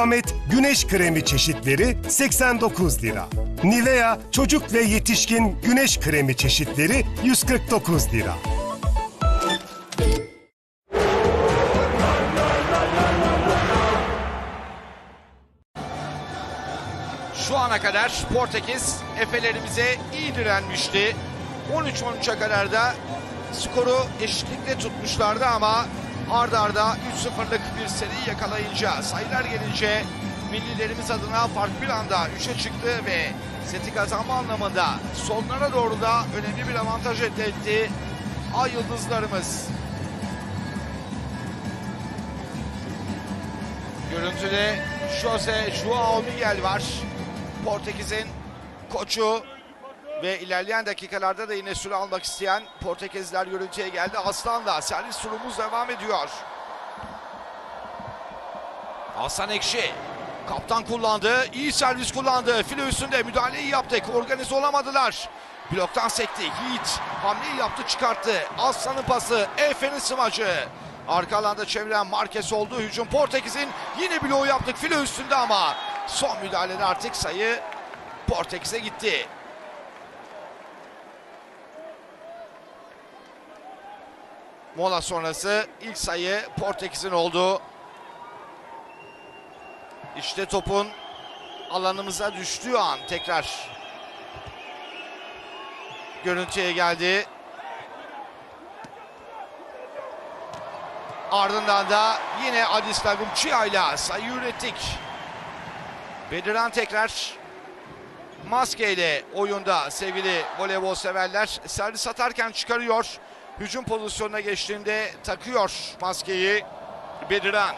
Ahmet güneş kremi çeşitleri 89 lira. Nivea çocuk ve yetişkin güneş kremi çeşitleri 149 lira. Şu ana kadar Portekiz Efe'lerimize iyi direnmişti. 13-13'e kadar da skoru eşitlikte tutmuşlardı ama arda arda 3-0'lık bir seri yakalayınca sayılar gelince millilerimiz adına fark bir anda 3'e çıktı ve seti kazanma anlamında sonlara doğru da önemli bir avantaj elde etti. Ay Yıldızlarımız. Görüntüde Jose Joao Miguel var. Portekiz'in koçu ve ilerleyen dakikalarda da yine süre almak isteyen Portekizler görüntüye geldi. Aslan da servis turumuz devam ediyor. Hasan Ekşi kaptan kullandı. iyi servis kullandı. Filo üstünde müdahaleyi yaptık. Organize olamadılar. Bloktan sekti. Yiğit hamleyi yaptı çıkarttı. Aslan'ın pası. Efe'nin smacı. Arka alanda çeviren Marquez oldu. Hücum Portekiz'in yine bloğu yaptık. Filo üstünde ama son müdahalede artık sayı Portekiz'e gitti. Mola sonrası ilk sayı Portekiz'in oldu. İşte topun alanımıza düştüğü an tekrar görüntüye geldi. Ardından da yine Adis Lagumçia ile sayı ürettik. Bediran tekrar maskeyle oyunda sevgili voleybol severler. Servis atarken çıkarıyor. Hücum pozisyonuna geçtiğinde takıyor maskeyi Bediran.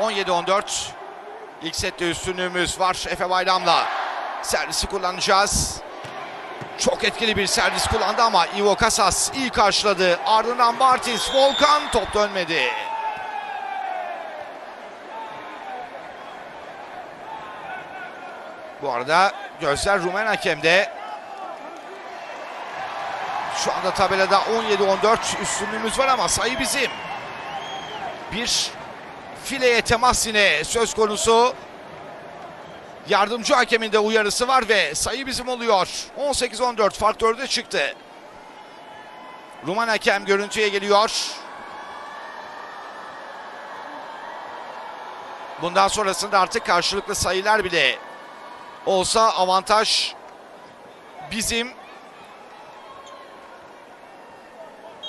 ...17-14... ...ilk sette üstünlüğümüz var Efe Bayram'la... ...servisi kullanacağız... ...çok etkili bir servis kullandı ama Ivo Casas iyi karşıladı... ...ardından Martins, Volkan top dönmedi... Bu arada gözler Rumen hakemde. Şu anda tabelada 17-14 üstünlüğümüz var ama sayı bizim. Bir fileye temas yine söz konusu. Yardımcı hakemin de uyarısı var ve sayı bizim oluyor. 18-14 fark 4'e çıktı. Rumen hakem görüntüye geliyor. Bundan sonrasında artık karşılıklı sayılar bile olsa avantaj bizim.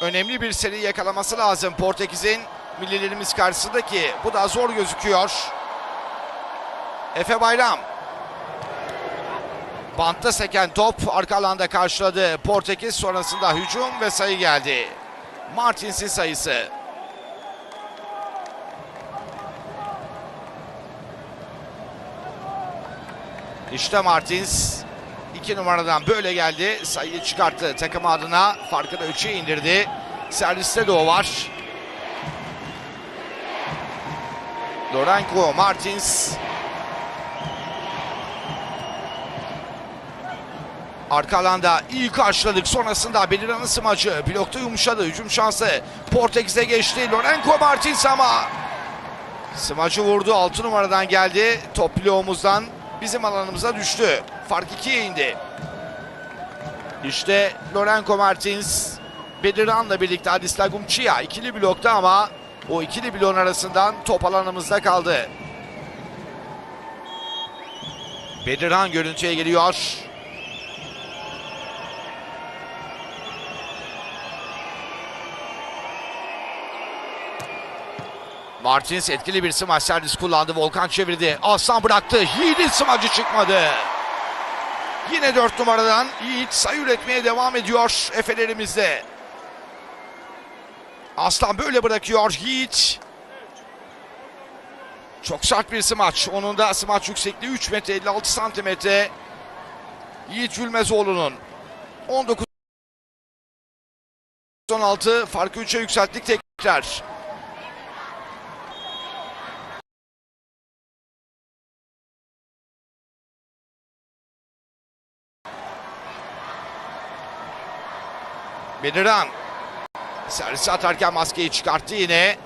Önemli bir seri yakalaması lazım Portekiz'in millilerimiz karşısındaki. Bu da zor gözüküyor. Efe Bayram. Bantta seken top arka alanda karşıladı Portekiz. Sonrasında hücum ve sayı geldi. Martins'in sayısı. İşte Martins iki numaradan böyle geldi. Sayıyı çıkarttı takım adına. Farkı da 3'e indirdi. Serviste de o var. Lorenko Martins. Arka alanda iyi karşıladık. Sonrasında Beliran'ın smacı. Blokta yumuşadı. Hücum şansı. Portekiz'e geçti. Lorenko Martins ama smacı vurdu. 6 numaradan geldi. Top bloğumuzdan bizim alanımıza düştü. Fark 2'ye indi. İşte Lorenko Martins Bediran'la birlikte Adis Lagumçia ikili blokta ama o ikili bloğun arasından top alanımızda kaldı. Bediran görüntüye geliyor. Martins etkili bir smaç servis kullandı. Volkan çevirdi. Aslan bıraktı. Yiğit'in smacı çıkmadı. Yine dört numaradan Yiğit sayı üretmeye devam ediyor Efelerimizde. Aslan böyle bırakıyor Yiğit. Çok sert bir smaç. Onun da smaç yüksekliği 3 metre 56 santimetre. Yiğit Gülmezoğlu'nun 19 16 farkı 3'e yükselttik tekrar. Bediran Servisi atarken maskeyi çıkarttı yine.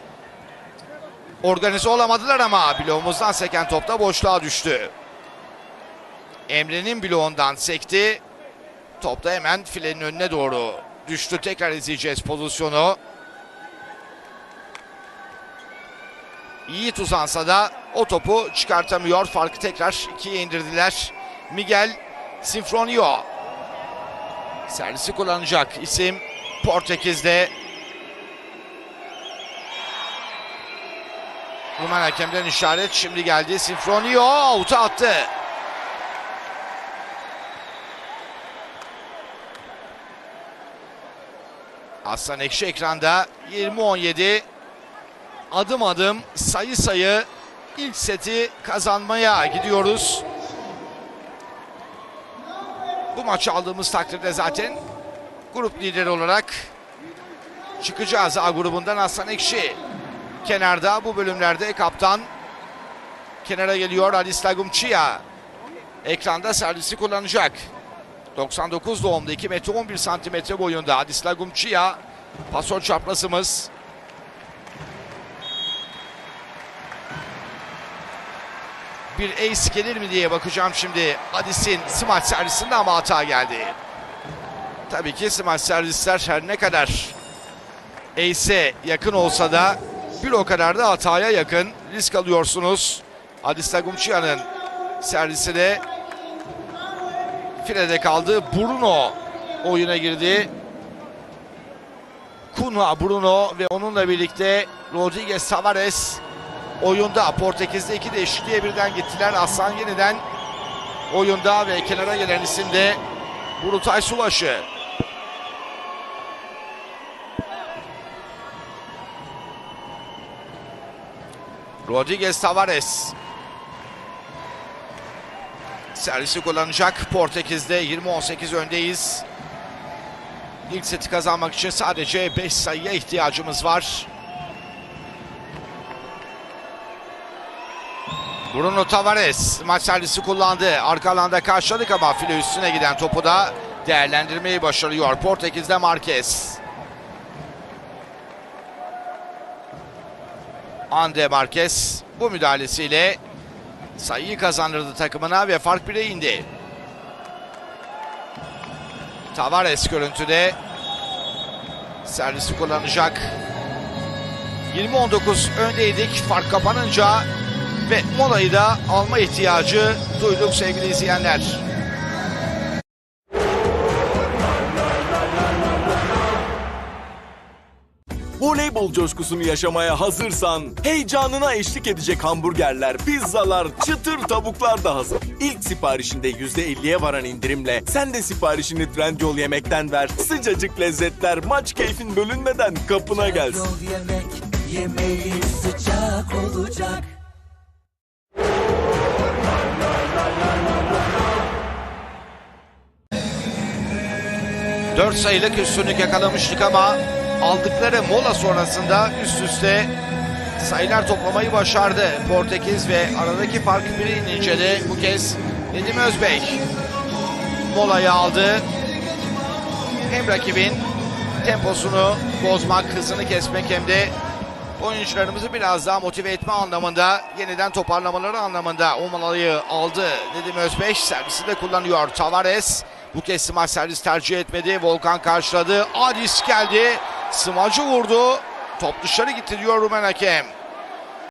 Organize olamadılar ama bloğumuzdan seken topta boşluğa düştü. Emre'nin bloğundan sekti. Top da hemen filenin önüne doğru düştü. Tekrar izleyeceğiz pozisyonu. Yiğit uzansa da o topu çıkartamıyor. Farkı tekrar ikiye indirdiler. Miguel Sinfronio. Servisi kullanacak isim Portekiz'de. Rumen hakemden işaret şimdi geldi. Sinfronio avuta attı. Aslan Ekşi ekranda 20-17 adım adım sayı sayı ilk seti kazanmaya gidiyoruz. Bu maçı aldığımız takdirde zaten grup lideri olarak çıkacağız A grubundan Aslan Ekşi. Kenarda bu bölümlerde kaptan kenara geliyor Alice Lagumçia. Ekranda servisi kullanacak. 99 doğumlu 2 metre 11 santimetre boyunda Adis Lagumçia. Pasör çaprazımız. Bir ace gelir mi diye bakacağım şimdi. Adis'in smaç servisinde ama hata geldi. Tabii ki smaç servisler her ne kadar ace'e yakın olsa da bir o kadar da hataya yakın. Risk alıyorsunuz. Adis Lagumçia'nın servisi de filede kaldı. Bruno oyuna girdi. Cunha Bruno ve onunla birlikte Rodriguez Tavares oyunda. Portekiz'de iki değişikliğe birden gittiler. Aslan yeniden oyunda ve kenara gelen isim de Burutay Sulaşı. Rodriguez Tavares servisi kullanacak. Portekiz'de 20-18 öndeyiz. İlk seti kazanmak için sadece 5 sayıya ihtiyacımız var. Bruno Tavares maç servisi kullandı. Arka alanda karşıladık ama file üstüne giden topu da değerlendirmeyi başarıyor. Portekiz'de Marquez. Ande Marquez bu müdahalesiyle sayıyı kazandırdı takımına ve fark 1'e indi. Tavares görüntüde servisi kullanacak. 20-19 öndeydik. Fark kapanınca ve molayı da alma ihtiyacı duyduk sevgili izleyenler. Voleybol coşkusunu yaşamaya hazırsan, heyecanına eşlik edecek hamburgerler, pizzalar, çıtır tavuklar da hazır. İlk siparişinde %50'ye varan indirimle sen de siparişini Trendyol Yemek'ten ver. Sıcacık lezzetler maç keyfin bölünmeden kapına gelsin. Yol yemek, yemeği sıcak olacak. Dört sayılık üstünlük yakalamıştık ama aldıkları mola sonrasında üst üste sayılar toplamayı başardı. Portekiz ve aradaki fark biri inince de bu kez Nedim Özbek molayı aldı. Hem rakibin temposunu bozmak, hızını kesmek hem de oyuncularımızı biraz daha motive etme anlamında, yeniden toparlamaları anlamında o molayı aldı. Nedim Özbek servisi de kullanıyor. Tavares bu kez smaç servis tercih etmedi. Volkan karşıladı. Adis geldi. Smacı vurdu. Top dışarı gitti diyor Rumen hakem.